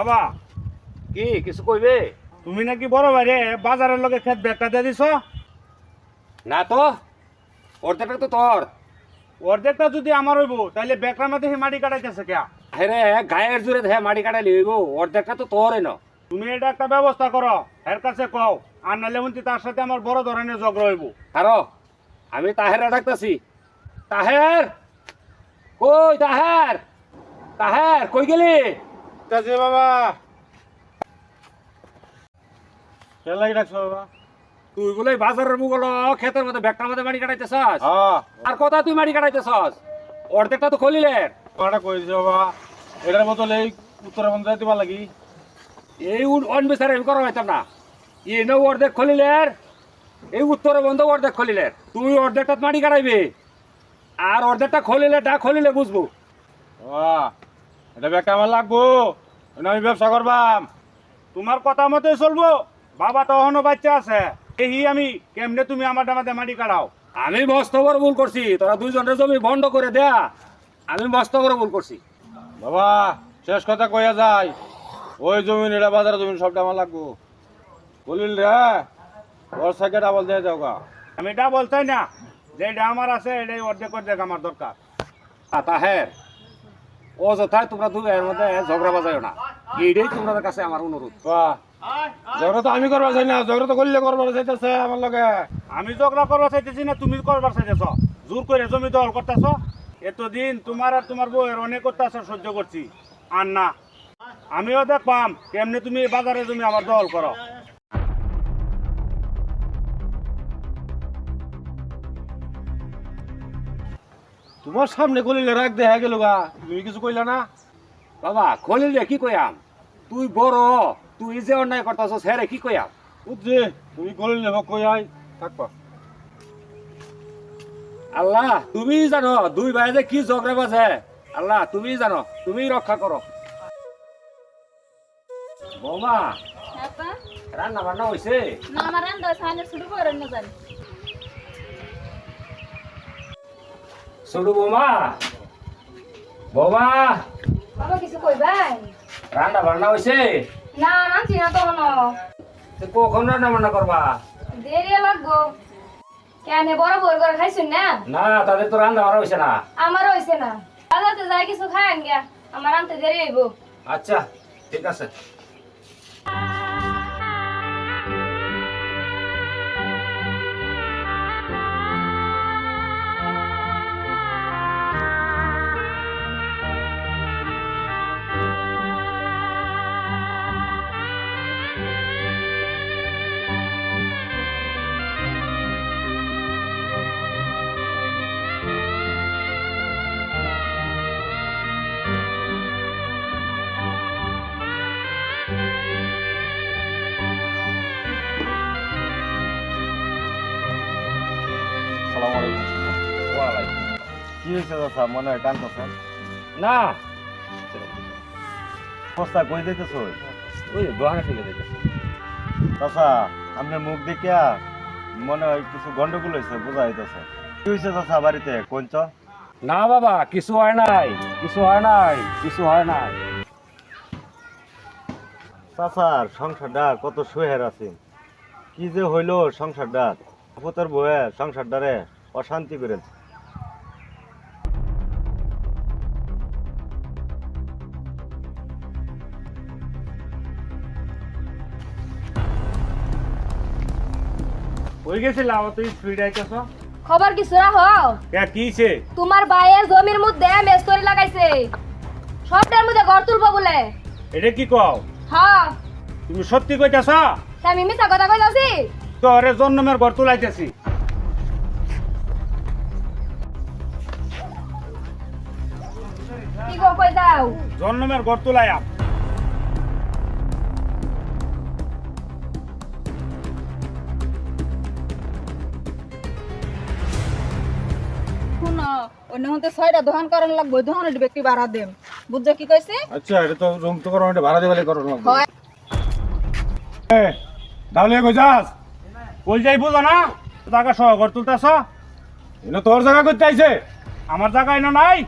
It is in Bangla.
বাবা কি কিছু কইবে? তুমি নাকি বড় বাইরে বাজারের লগে খেত ব্যাগটা দিয়ে দিছ? না তো অর্ধেকটা তো তোর। অর্ধেকটা যদি আমার হইব তাহলে ব্যাগটার মধ্যে হে মাটি কাটাইতেছে কে হেরে গায়ের জোরে ধে মাটি কাটাই লিব অর্ধেকটা তো তোর এনো। তুমি এটা একটা ব্যবস্থা করো এর কাছে কও আর নাহলে উন্তি তার সাথে আমার বড় ধরনের ঝগড়া হইব। কারও আমি তাহের ডাকতাছি। তাহের কই তাহের? তাহের কই গেলি? কাছে বাবা। কেলাই রাখছো বাবা। তুই বলে বাজারের মুগল ক্ষেতের মধ্যে ব্যাগটার মধ্যে মাটি কাটাইতেছস? হ্যাঁ। আর কথা তুই মাটি কাটাইতেছস? অর্ধেকটা তো খলিলের কটা কইছে বাবা? এটার বদলে এই উত্তরাখণ্ড দিবা লাগি। এই অন বিচারে আমি করা হইতাম না। এনে অর্ধেক খলিলের এই উত্তরে বন্ধ অর্ধেক খলিলের তুই অর্ধেকটা মাটি কাটাইবি। আর অর্ধেকটা খলিলে ডা খলিলে বুঝব। বাবা। এটা ব্যাগটা আমার লাগবো। আমি ব্যবসা করবাম। তোমার কথা মতোই চলবো। বাবা তো এখনও বাচ্চা আছে। এই আমি কেমনে তুমি আমার ডামাতে মাটি কাটাও আমি মস্ত বড় ভুল করছি। তোরা দুইজনের জমি বন্ধ করে দেয়া আমি মস্ত বড় ভুল করছি। বাবা শেষ কথা কইয়া যায় ওই জমিন এটা বাজারে জমিন সবটা আমার লাগবো। বলিল রে ওর সাইকে ডাবল দিয়ে যাও গা। আমি এটা বলতাই না। যে এটা আমার আছে এটাই অর্ধেক অর্ধেক আমার দরকার। তাহের ও যথায় তোমরা দুই এর মধ্যে ঝগড়া বাজায় না। এইটাই তোমাদের কাছে আমার অনুরোধ। ঝগড়া তো আমি করবার চাই না ঝগড়া তো করলে করবার চাইতেছে আমার লগে। আমি ঝগড়া করবার চাইতেছি না তুমি করবার চাইতেছ। জোর করে জমি দখল করতেছ। এতদিন তোমার আর তোমার বউয়ের অনেক অত্যাচার সহ্য করছি। আর না আমিও দেখবাম কেমনে তুমি বাজারে জমি আবার দখল করো। তোমার সামনে গলিলে রাখ দেখা গেল গা। তুমি কিছু কইলা না? বাবা খলিল রে কি কইয়াম? তুই বড় তুই যে অন্যায় করতেছ হেরে কি কইয়াম? বুঝছি তুমি গলিলে হোক কই আই থাকবা। আল্লাহ তুমি জানো দুই ভাই যে কি ঝগড়া বাজে। আল্লাহ তুমি জানো তুমি রক্ষা করো। বৌমা আপা। রান্না বান্না হয়েছে না আমার রান্না শুরু করেন না জানি। শুধু বৌমা। বৌমা। বাবা কিছু কইবাই? রান্না বান্না হয়েছে না নামছি না তো হনো তো কখন রান্না বান্না করবা? দেরি লাগবো। কেন বড় বড় করে খাইছুন না? না তাদের তো রান্না বান্না হয়েছে না। আমার হইছে না। বাজাতে যাই কিছু খাই গিয়া। আমার আনতে দেরি হইব। আচ্ছা ঠিক আছে। কি হয়েছে দাদা মনে হয় না। বস্তা কই দিতেছ ওই? থেকে দেখেছি চাচা আপনার মুখ দেখিয়া মনে হয় কিছু গন্ডগোল হয়েছে বোঝা হইতেছে কি হয়েছে চাচা বাড়িতে? কোনচ না বাবা কিছু হয় নাই কিছু হয় নাই কিছু হয় নাই। চাচার সংসারটা কত সুহের আছে। কি যে হইল সংসারটা? আপতর বয়ে সংসারটারে অশান্তি করে ওই গেছিলাম তুই স্পিড আইতেছ খবর কিছু রাখো কে কিছে তোমার ভাইয়ের জমির মধ্যে মেস্তরি লাগাইছে। সবটার মধ্যে ঘর তুলবো বলে। এটা কি কও? হ্যাঁ তুমি সত্যি কইতাছ আমি মিছা কথা কইতাছি তোরে জন্মের ঘর তুলাইতেছি কি গো কই দাও জন্মের ঘর তুলাইয়া অন্য হতে ছয়টা দোকান করার লাগবে ওই ব্যক্তি ভাড়া দেম। বুঝছ কি কইছে? আচ্ছা এটা তো রুম তো করো এটা ভাড়া দেবালে করো হয়। তাহলে কই যাস? কই যাই বুঝো না? টাকা সহ ঘর তুলতেছ? এনে তোর জায়গা করতে আইছে। আমার জায়গা এনে নাই?